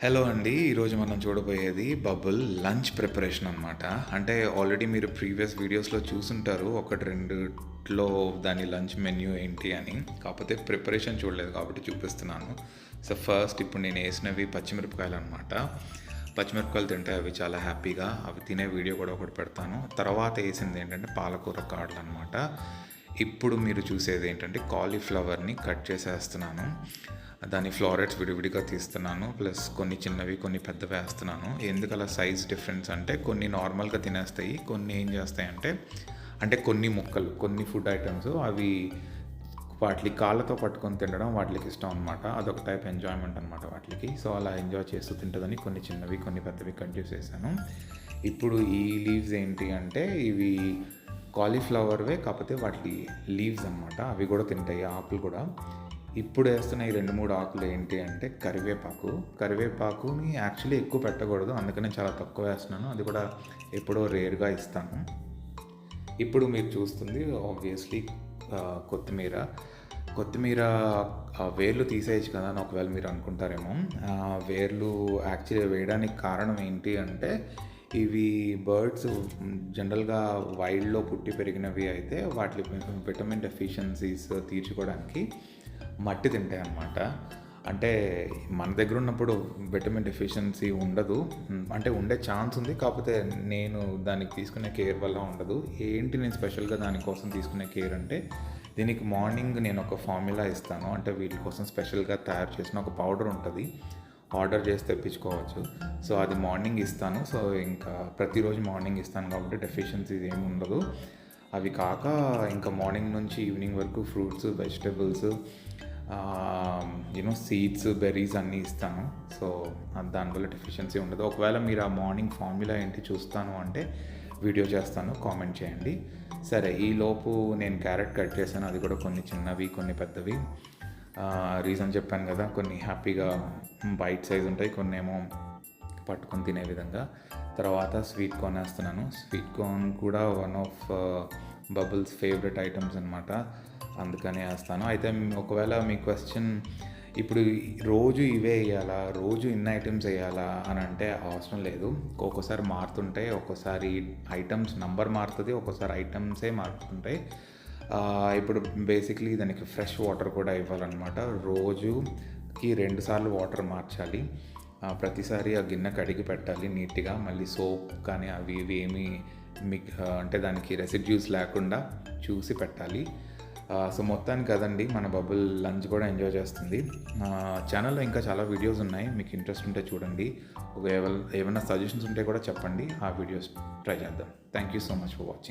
Hello అండి ఈరోజు మనం చూడబోయేది బబుల్ లంచ్ ప్రిపరేషన్ అనమాట అంటే ఆల్రెడీ మీరు ప్రీవియస్ వీడియోస్లో చూసుంటారు ఒకటి రెండులో దాని లంచ్ మెన్యూ ఏంటి అని. కాకపోతే ప్రిపరేషన్ చూడలేదు కాబట్టి చూపిస్తున్నాను. సో ఫస్ట్ ఇప్పుడు నేను వేసినవి పచ్చిమిరపకాయలు అనమాట పచ్చిమిరపకాయలు తింటే అవి చాలా హ్యాపీగా అవి తినే వీడియో కూడా ఒకటి పెడతాను. తర్వాత వేసింది ఏంటంటే పాలకూర కాడలు అనమాట ఇప్పుడు మీరు చూసేది ఏంటంటే కాలీఫ్లవర్ని కట్ చేసేస్తున్నాను. దాని ఫ్లారెట్స్ విడివిడిగా తీస్తున్నాను. ప్లస్ కొన్ని చిన్నవి కొన్ని పెద్దవి వేస్తున్నాను. ఎందుకు అలా సైజ్ డిఫరెన్స్ అంటే కొన్ని నార్మల్గా తినేస్తాయి కొన్ని ఏం చేస్తాయి అంటే అంటే కొన్ని ముక్కలు కొన్ని ఫుడ్ ఐటమ్స్ అవి వాటికి కాళ్ళతో పట్టుకొని తినడం వాటికి ఇష్టం అనమాట అదొక టైప్ ఎంజాయ్మెంట్ అనమాట వాటికి. సో అలా ఎంజాయ్ చేస్తూ తింటుందని కొన్ని చిన్నవి కొన్ని పెద్దవి కట్ చేసేసాను. ఇప్పుడు ఈ లీవ్స్ ఏంటి అంటే ఇవి కాలీఫ్లవర్వే కాకపోతే వాటి లీవ్స్ అనమాట అవి కూడా తింటాయి ఆకులు కూడా. ఇప్పుడు వేస్తున్న ఈ రెండు మూడు ఆకులు ఏంటి అంటే కరివేపాకు. కరివేపాకుని యాక్చువల్లీ ఎక్కువ పెట్టకూడదు అందుకనే చాలా తక్కువ వేస్తున్నాను. అది కూడా ఎప్పుడో రేర్గా ఇస్తాను. ఇప్పుడు మీరు చూస్తుంది ఆబ్వియస్లీ కొత్తిమీర. కొత్తిమీర వేర్లు తీసేయచ్చు కదా అని ఒకవేళ మీరు అనుకుంటారేమో. వేర్లు యాక్చువల్లీ వేయడానికి కారణం ఏంటి అంటే ఇవి బర్డ్స్ జనరల్గా వైల్డ్లో పుట్టి పెరిగినవి అయితే వాటి విటమిన్ డెఫిషియన్సీస్ తీర్చుకోవడానికి మట్టి తింటాయి అన్నమాట. అంటే మన దగ్గర ఉన్నప్పుడు విటమిన్ డెఫిషియన్సీ ఉండదు. అంటే ఉండే ఛాన్స్ ఉంది. కాకపోతే నేను దానికి తీసుకునే కేర్ వల్ల ఉండదు. ఏంటి నేను స్పెషల్గా దానికోసం తీసుకునే కేర్ అంటే దీనికి మార్నింగ్ నేను ఒక ఫార్ములా ఇస్తాను. అంటే వీటి కోసం స్పెషల్గా తయారు చేసిన ఒక పౌడర్ ఉంటుంది. ఆర్డర్ చేసి తెప్పించుకోవచ్చు. సో అది మార్నింగ్ ఇస్తాను. సో ఇంకా ప్రతిరోజు మార్నింగ్ ఇస్తాను కాబట్టి డెఫిషియన్సీస్ ఏమి ఉండదు. అవి కాక ఇంకా మార్నింగ్ నుంచి ఈవినింగ్ వరకు fruits vegetables you know seeds berries అన్నీ ఇస్తాను. సో దానివల్ల డెఫిషియన్సీ ఉండదు. ఒకవేళ మీరు ఆ మార్నింగ్ ఫార్ములా ఏంటి చూస్తాను అంటే వీడియో చేస్తాను కామెంట్ చేయండి. సరే ఈలోపు నేను క్యారెట్ కట్ చేశాను. అది కూడా కొన్ని చిన్నవి కొన్ని పెద్దవి. రీజన్ చెప్పాను కదా కొన్ని హ్యాపీగా బైట్ సైజ్ ఉంటాయి కొన్ని ఏమో పట్టుకొని తినే విధంగా. తర్వాత స్వీట్ కార్న్ వేస్తున్నాను. స్వీట్ కార్న్ కూడా one of Bubbles favourite items అనమాట అందుకనే వేస్తాను. అయితే ఒకవేళ మీ క్వశ్చన్ ఇప్పుడు రోజు ఇవే వేయాలా? రోజు ఇన్ని ఐటమ్స్ వేయాలా అని అంటే అవసరం లేదు. ఒక్కోసారి మారుతుంటాయి ఒక్కోసారి ఐటమ్స్ నంబర్ మారుతుంది ఒక్కోసారి ఐటమ్సే మారుతుంటాయి. ఇప్పుడు బేసిక్లీ దానికి ఫ్రెష్ వాటర్ కూడా ఇవ్వాలన్నమాట. రోజుకి రెండుసార్లు వాటర్ మార్చాలి. ప్రతిసారి ఆ గిన్నె కడిగి పెట్టాలి నీట్గా. మళ్ళీ సోప్ కానీ అవి ఇవి ఏమి మిక్ అంటే దానికి రెసిడ్యూస్ లేకుండా చూసి పెట్టాలి. సో మొత్తానికి కదండి మన బబుల్ లంచ్ కూడా ఎంజాయ్ చేస్తుంది. ఛానల్లో ఇంకా చాలా వీడియోస్ ఉన్నాయి. మీకు ఇంట్రెస్ట్ ఉంటే చూడండి. ఒక ఏమైనా సజెషన్స్ ఉంటే కూడా చెప్పండి. ఆ వీడియోస్ ట్రై చేద్దాం. Thank you so much for watching